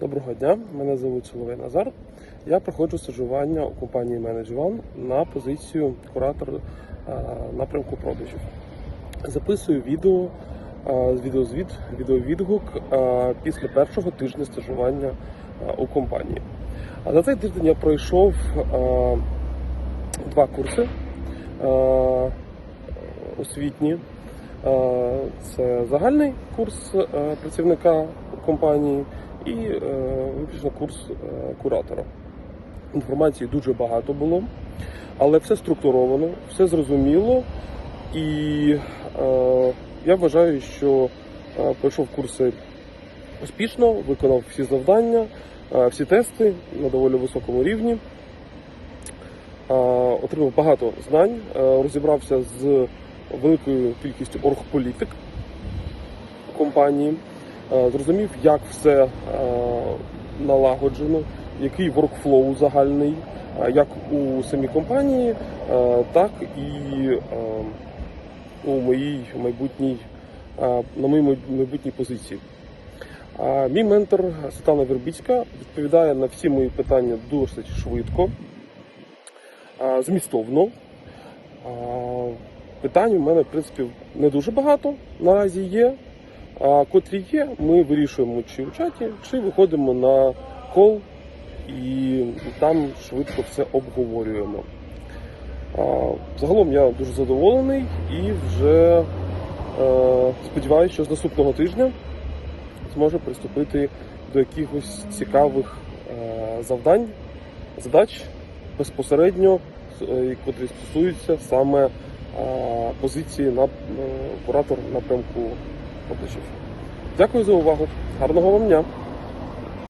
Доброго дня, мене звуть Соловей Назар. Я проходжу стажування у компанії Manage на позицію куратор е, напрямку продажів. Записую відео, е, відеозвіт, відеовідгук е, після першого тижня стажування у компанії. А за цей тиждень я пройшов два курси освітні. Е, Це загальний курс е, працівника компанії і е, виключно курс куратора. Інформації дуже багато було, але все структуровано, все зрозуміло. І я вважаю, що пройшов курси успішно, виконав всі завдання, всі тести на доволі високому рівні. Отримав багато знань, розібрався з великою кількістю оргполітик компанії, е, зрозумів, як все е, налагоджено, який воркфлоу загальний, е, як у самій компанії, так і у моїй майбутній на моїй майбутній позиції. Мій ментор Світлана Вербіцька відповідає на всі мої питання досить швидко, змістовно. Питань у мене, в принципі, не дуже багато наразі є. А котрі є, ми вирішуємо чи в чаті, чи виходимо на кол і там швидко все обговорюємо. А, Загалом я дуже задоволений і вже е, сподіваюся, що з наступного тижня зможу приступити до якихось цікавих е, завдань, задач безпосередньо, е, котрі стосуються саме е, позиції на е, куратор напрямку продажів. Дякую за увагу. Гарного вам дня!